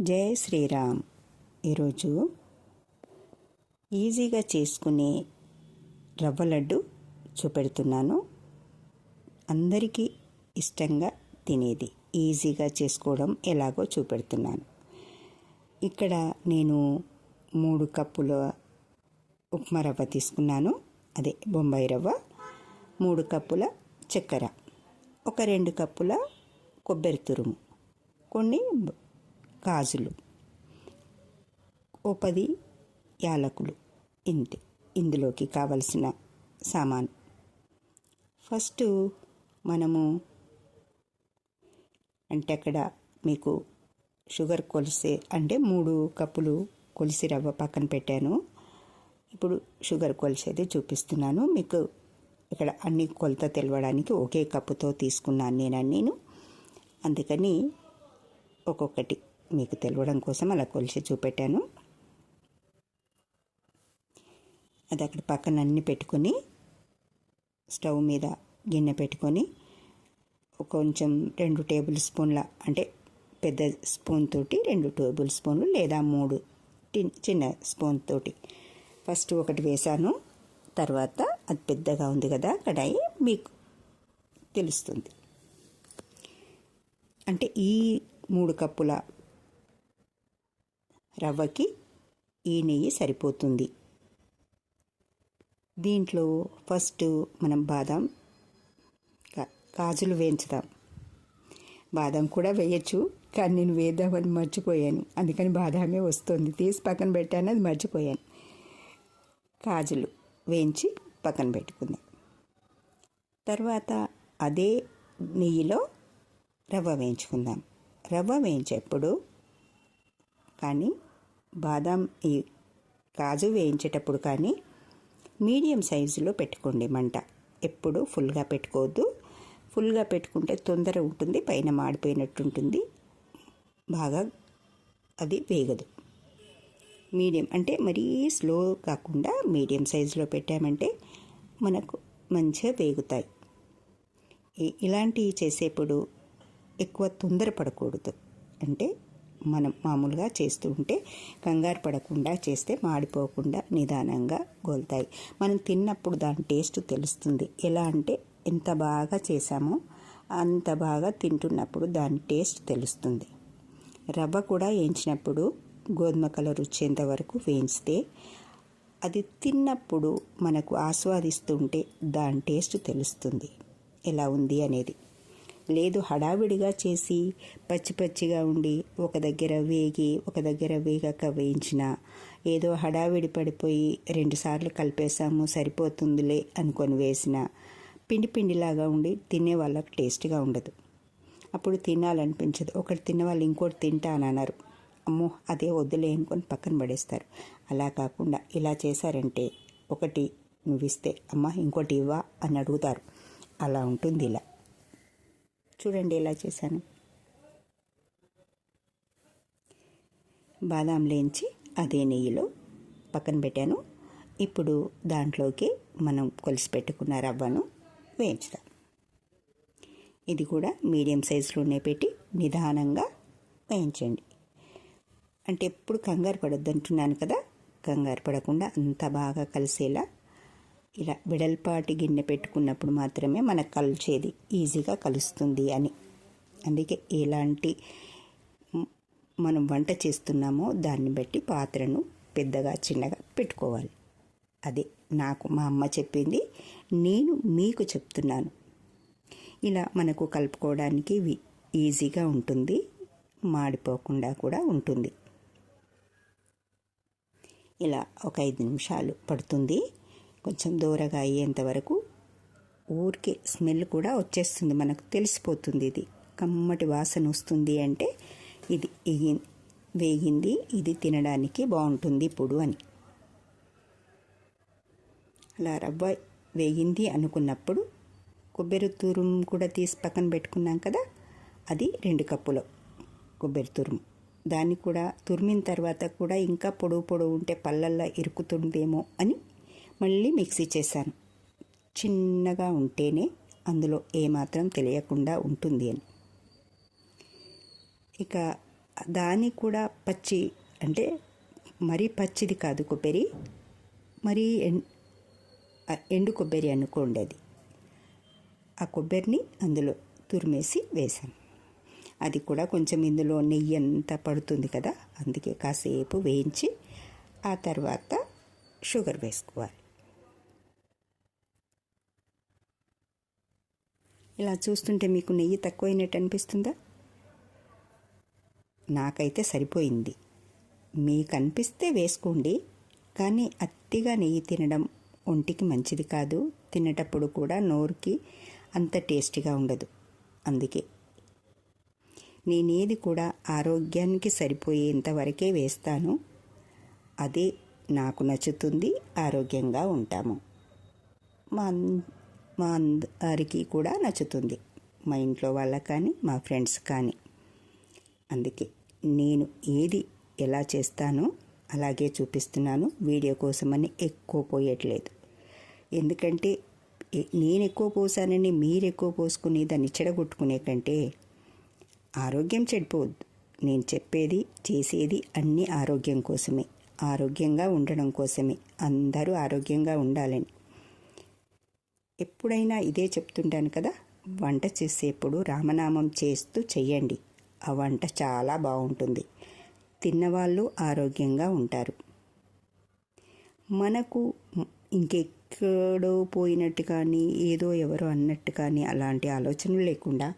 జై శ్రీరామ్. ఈరోజు ఈజీగా చేసుకునే రవ్వ లడ్డు చూపెడుతున్నాను. అందరికీ ఇష్టంగా తినేది. ఈజీగా చేసుకోవడం ఎలాగో చూపెడుతున్నాను. ఇక్కడ నేను మూడు కప్పుల ఉప్మా రవ్వ తీసుకున్నాను. అదే బొంబాయి రవ్వ మూడు కప్పుల చక్కెర ఒక రెండు కప్పుల కొబ్బరి తురుము. కొన్ని గాజులు. ఓ పది యాలకులు. ఇంతే. ఇందులోకి కావలసిన సామాన్. ఫస్ట్ మనము అంటే అక్కడ మీకు షుగర్ కొలిసే అంటే మూడు కప్పులు కొలిసి రవ్వ పక్కన పెట్టాను. ఇప్పుడు షుగర్ కొలిసేది చూపిస్తున్నాను. మీకు ఇక్కడ అన్ని కొలత తెలవడానికి ఒకే కప్పుతో తీసుకున్నాను నేను అన్నీను అందుకని ఒక్కొక్కటి. మీకు తెలవడం కోసం అలా కొలిసి చూపెట్టాను. అది అక్కడ పక్కన అన్ని పెట్టుకొని స్టవ్ మీద గిన్నె పెట్టుకొని కొంచెం రెండు టేబుల్ స్పూన్ల అంటే పెద్ద స్పూన్ తోటి రెండు టేబుల్ స్పూన్లు లేదా మూడు చిన్న స్పూన్ తోటి. ఫస్ట్ ఒకటి వేసాను తర్వాత అది పెద్దగా ఉంది కదా కడాయి మీకు తెలుస్తుంది. అంటే ఈ మూడు కప్పుల రవ్వకి ఈ నెయ్యి సరిపోతుంది. దీంట్లో ఫస్ట్ మనం బాదం కా- కాజులు వేయించుదాం. బాదం కూడా వేయచ్చు కానీ నేను వేద్దామని మర్చిపోయాను. అందుకని బాదామే వస్తుంది. తీసి పక్కన పెట్టాను అది మర్చిపోయాను. కాజులు వేయించి పక్కన పెట్టుకుందాం. తర్వాత అదే నెయ్యిలో రవ్వ వేయించుకుందాం. రవ్వ వేయించేప్పుడు కానీ బాదం ఈ కాజు వేయించేటప్పుడు కానీ మీడియం సైజులో పెట్టుకోండి మంట. ఎప్పుడు ఫుల్గా పెట్టుకోవద్దు. ఫుల్గా పెట్టుకుంటే తొందర ఉంటుంది పైన మాడిపోయినట్టు ఉంటుంది. బాగా అది వేగదు. మీడియం అంటే మరీ స్లో కాకుండా మీడియం సైజులో పెట్టామంటే మనకు మంచిగా వేగుతాయి. ఇలాంటివి చేసేప్పుడు ఎక్కువ తొందర పడకూడదు. అంటే మనం మామూలుగా చేస్తూ ఉంటే కంగారు పడకుండా చేస్తే మాడిపోకుండా నిదానంగా గోలుతాయి. మనం తిన్నప్పుడు దాని టేస్ట్ తెలుస్తుంది. ఎలా అంటే ఎంత బాగా చేసామో అంత బాగా తింటున్నప్పుడు దాని టేస్ట్ తెలుస్తుంది. రవ్వ కూడా వేయించినప్పుడు గోధుమ కలర్ వచ్చేంత వరకు వేయించితే అది తిన్నప్పుడు మనకు ఆస్వాదిస్తుంటే దాని టేస్ట్ తెలుస్తుంది. ఎలా ఉంది అనేది. లేదు హడావిడిగా చేసి పచ్చి పచ్చిగా ఉండి ఒక దగ్గర వేగి ఒక దగ్గర వేగక వేయించిన. ఏదో హడావిడి పడిపోయి రెండుసార్లు కలిపేసాము సరిపోతుందిలే అనుకొని వేసిన. పిండి పిండిలాగా ఉండి తినే వాళ్ళకి టేస్ట్గా ఉండదు. అప్పుడు తినాలనిపించదు. ఒకటి తిన్న వాళ్ళు ఇంకోటి తింటా అని అన్నారు అమ్మో అదే వద్దులే అనుకొని పక్కన పడేస్తారు. అలా కాకుండా ఇలా చేశారంటే ఒకటి నువ్వు ఇస్తే అమ్మ ఇంకోటి ఇవ్వా అని అడుగుతారు. అలా ఉంటుంది ఇలా. చూడండి ఎలా చేశాను. బాదాం లేంచి అదే నెయ్యిలో పక్కన పెట్టాను. ఇప్పుడు దాంట్లోకి మనం కొలిసి పెట్టుకున్న రవ్వను వేయించుదాం. ఇది కూడా మీడియం సైజులోనే పెట్టి నిదానంగా వేయించండి. అంటే ఎప్పుడు కంగారు పడొద్దు అంటున్నాను కదా కంగారు పడకుండా అంత బాగా కలిసేలా ఇలా వెడల్పాటి గిన్నె పెట్టుకున్నప్పుడు మాత్రమే మనకు కలిచేది ఈజీగా కలుస్తుంది అని. అందుకే ఎలాంటి మనం వంట చేస్తున్నామో దాన్ని బట్టి పాత్రను పెద్దగా చిన్నగా పెట్టుకోవాలి. అదే నాకు మా అమ్మ చెప్పింది నేను మీకు చెప్తున్నాను. ఇలా మనకు కలుపుకోవడానికి ఈజీగా ఉంటుంది మాడిపోకుండా కూడా ఉంటుంది. ఇలా ఒక ఐదు నిమిషాలు పడుతుంది. కొంచెం దూరగా అయ్యేంత వరకు ఊరికే స్మెల్ కూడా వచ్చేస్తుంది. మనకు తెలిసిపోతుంది ఇది. కమ్మటి వాసన వస్తుంది అంటే ఇది వేగింది ఇది తినడానికి బాగుంటుంది ఇప్పుడు అని. అలా రవ్వ వేగింది అనుకున్నప్పుడు కొబ్బరి తురుం కూడా తీసి పక్కన పెట్టుకున్నాం కదా అది రెండు కప్పులు కొబ్బరి తురుము. దాన్ని కూడా తురిమిన తర్వాత కూడా ఇంకా పొడవు పొడవు ఉంటే పళ్ళల్లో ఇరుకుతుందేమో అని మళ్ళీ మిక్సీ చేశాను. చిన్నగా ఉంటేనే అందులో ఏమాత్రం తెలియకుండా ఉంటుంది అని. ఇక దాన్ని కూడా పచ్చి అంటే మరీ పచ్చిది కాదు కొబ్బరి మరీ ఎండు కొబ్బరి అనుకోండి అది. ఆ కొబ్బరిని అందులో తురిమేసి వేసాను అది కూడా కొంచెం ఇందులో నెయ్యి అంతా పడుతుంది కదా అందుకే కాసేపు వేయించి ఆ తర్వాత షుగర్ వేసుకోవాలి. ఇలా చూస్తుంటే మీకు నెయ్యి తక్కువైనట్టు అనిపిస్తుందా? నాకైతే సరిపోయింది. మీకు అనిపిస్తే వేసుకోండి కానీ అతిగా నెయ్యి తినడం ఒంటికి మంచిది కాదు. తినేటప్పుడు కూడా నోరుకి అంత టేస్టీగా ఉండదు. అందుకే నేనేది కూడా ఆరోగ్యానికి సరిపోయేంత వరకే వేస్తాను. అదే నాకు నచ్చుతుంది ఆరోగ్యంగా ఉంటాము. మా మా అందరికి కూడా నచ్చుతుంది. మా ఇంట్లో వాళ్ళకి కానీ మా ఫ్రెండ్స్ కానీ. అందుకే నేను ఏది ఎలా చేస్తానో అలాగే చూపిస్తున్నాను. వీడియో కోసమని ఎక్కువ పోయట్లేదు. ఎందుకంటే నేను ఎక్కువ పోసానని మీరు ఎక్కువ పోసుకుని దాన్ని చెడగొట్టుకునే కంటే ఆరోగ్యం చెడిపోవద్దు నేను చెప్పేది చేసేది అన్నీ ఆరోగ్యం కోసమే. ఆరోగ్యంగా ఉండడం కోసమే. అందరూ ఆరోగ్యంగా ఉండాలని. ఎప్పుడైనా ఇదే చెప్తుంటాను కదా వంట చేసేప్పుడు రామనామం చేస్తూ చెయ్యండి. ఆ వంట చాలా బాగుంటుంది. తిన్నవాళ్ళు ఆరోగ్యంగా ఉంటారు. మనకు ఇంకెక్కడో పోయినట్టు కానీ ఏదో ఎవరో అన్నట్టు కానీ అలాంటి ఆలోచనలు లేకుండా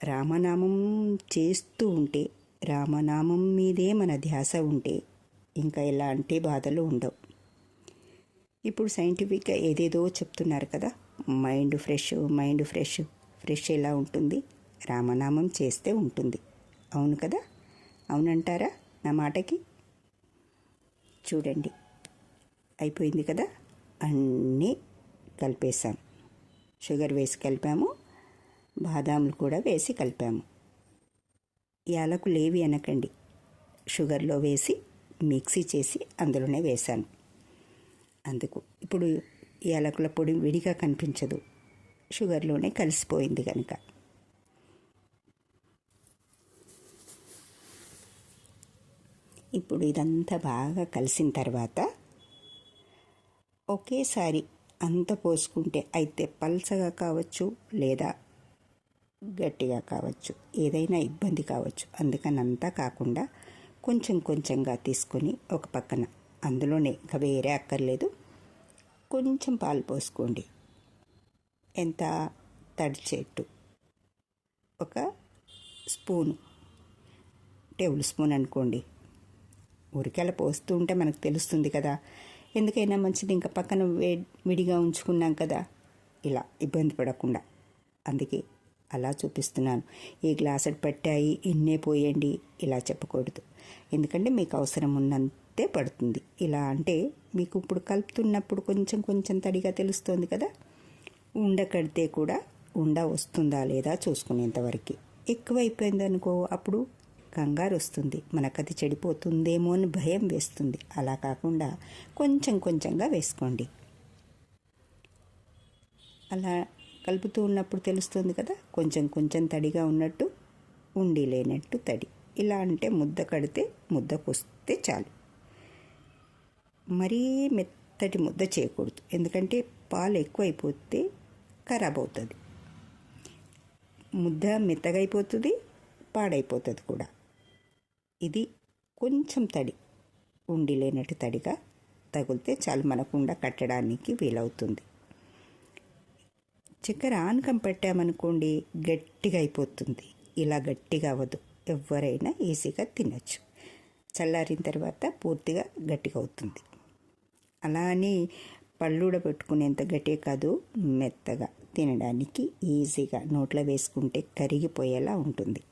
రామనామం చేస్తూ ఉంటే రామనామం మీదే మన ధ్యాస ఉంటే ఇంకా ఎలాంటి బాధలు ఉండవు. ఇప్పుడు సైంటిఫిక్గా ఏదేదో చెప్తున్నారు కదా. Mind fresh mind fresh fresh ఎలా ఉంటుంది? రామనామం చేస్తే ఉంటుంది. అవును కదా? అవునంటారా నా మాటకి? చూడండి. అయిపోయింది కదా? అన్నీ కలిపేసాం షుగర్ వేసి కలిపాము. బాదాములు కూడా వేసి కలిపాము. యాలకు లేవి అనకండి. షుగర్లో వేసి మిక్సీ చేసి అందులోనే వేశాను. అందుకు. ఇప్పుడు యాలకుల పొడి విడిగా కనిపించదు. షుగర్లోనే కలిసిపోయింది కనుక ఇప్పుడు ఇదంతా బాగా కలిసిన తర్వాత ఒకేసారి అంత పోసుకుంటే అయితే పల్చగా కావచ్చు లేదా గట్టిగా కావచ్చు ఏదైనా ఇబ్బంది కావచ్చు. అందుకని అంతా కాకుండా కొంచెం కొంచెంగా తీసుకొని ఒక పక్కన అందులోనే ఇంకా వేరే అక్కర్లేదు. కొంచెం పాలు పోసుకోండి. ఎంత? తడి చెట్టు. ఒక స్పూను. టేబుల్ స్పూన్ అనుకోండి. ఉరికెల పోస్తూ ఉంటే మనకు తెలుస్తుంది కదా. ఎందుకైనా మంచిది ఇంకా పక్కన వే విడిగా ఉంచుకున్నాం కదా. ఇలా ఇబ్బంది పడకుండా. అందుకే అలా చూపిస్తున్నాను. ఈ గ్లాసెడ్ పట్టాయి ఇన్నే పోయండి. ఇలా చెప్పకూడదు. ఎందుకంటే మీకు అవసరం ఉన్నంత పడుతుంది. ఇలా అంటే మీకు ఇప్పుడు కలుపుతున్నప్పుడు కొంచెం కొంచెం తడిగా తెలుస్తుంది కదా? ఉండ కడితే కూడా ఉండ వస్తుందా లేదా చూసుకునేంతవరకు ఎక్కువైపోయింది అనుకో అప్పుడు కంగారు వస్తుంది. మనకు అది చెడిపోతుందేమో అని భయం వేస్తుంది. అలా కాకుండా కొంచెం కొంచెంగా వేసుకోండి. అలా కలుపుతూ ఉన్నప్పుడు తెలుస్తుంది కదా? కొంచెం కొంచెం తడిగా ఉన్నట్టు ఉండి లేనట్టు తడి. ఇలా అంటే ముద్ద కడితే ముద్దకు వస్తే చాలు. మరీ మెత్తటి ముద్ద చేయకూడదు. ఎందుకంటే పాలు ఎక్కువైపోతే ఖరాబ్ అవుతుంది ముద్ద మెత్తగా అయిపోతుంది పాడైపోతుంది కూడా. ఇది కొంచెం తడి ఉండి లేనట్టు తడిగా తగిలితే చాలు మనకుండ కట్టడానికి వీలవుతుంది. చక్కెర ఆనకం పెట్టామనుకోండి గట్టిగా అయిపోతుంది ఇలా గట్టిగా అవ్వదు. ఎవరైనా ఈజీగా తినచ్చు. చల్లారిన తర్వాత పూర్తిగా గట్టిగా అవుతుంది అలా అని పళ్ళూడ పెట్టుకునేంత గట్టిగా కాదు మెత్తగా తినడానికి ఈజీగా నోట్లో వేసుకుంటే కరిగిపోయేలా ఉంటుంది.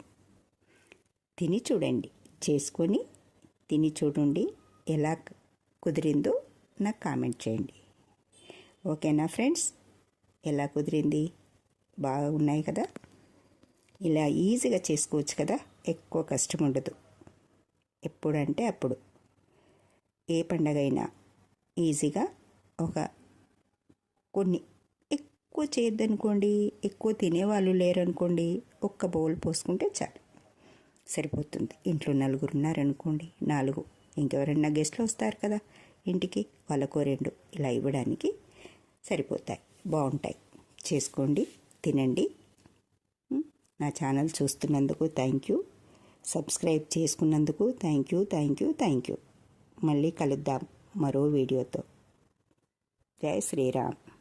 తిని చూడండి చేసుకొని తిని చూడండి ఎలా కుదిరిందో నాకు కామెంట్ చేయండి. ఓకేనా ఫ్రెండ్స్? ఎలా కుదిరింది? బాగా ఉన్నాయి కదా? ఇలా ఈజీగా చేసుకోవచ్చు కదా? ఎక్కువ కష్టం ఉండదు ఎప్పుడంటే అప్పుడు. ఏ పండగ అయినా ఈజీగా ఒక కొన్ని ఎక్కువ చేయొద్దనుకోండి ఎక్కువ తినేవాళ్ళు లేరనుకోండి ఒక్క బౌల్ పోసుకుంటే చాలు. సరిపోతుంది. ఇంట్లో నలుగురు ఉన్నారనుకోండి నాలుగు. ఇంకెవరన్నా గెస్ట్లు వస్తారు కదా ఇంటికి వాళ్ళకో రెండు ఇలా ఇవ్వడానికి సరిపోతాయి. బాగుంటాయి. చేసుకోండి తినండి. నా ఛానల్ చూస్తున్నందుకు థ్యాంక్ యూ. సబ్స్క్రైబ్ చేసుకున్నందుకు thank you thank you thank you. మళ్ళీ కలుద్దాం. మరో వీడియోతో. జై శ్రీరామ్.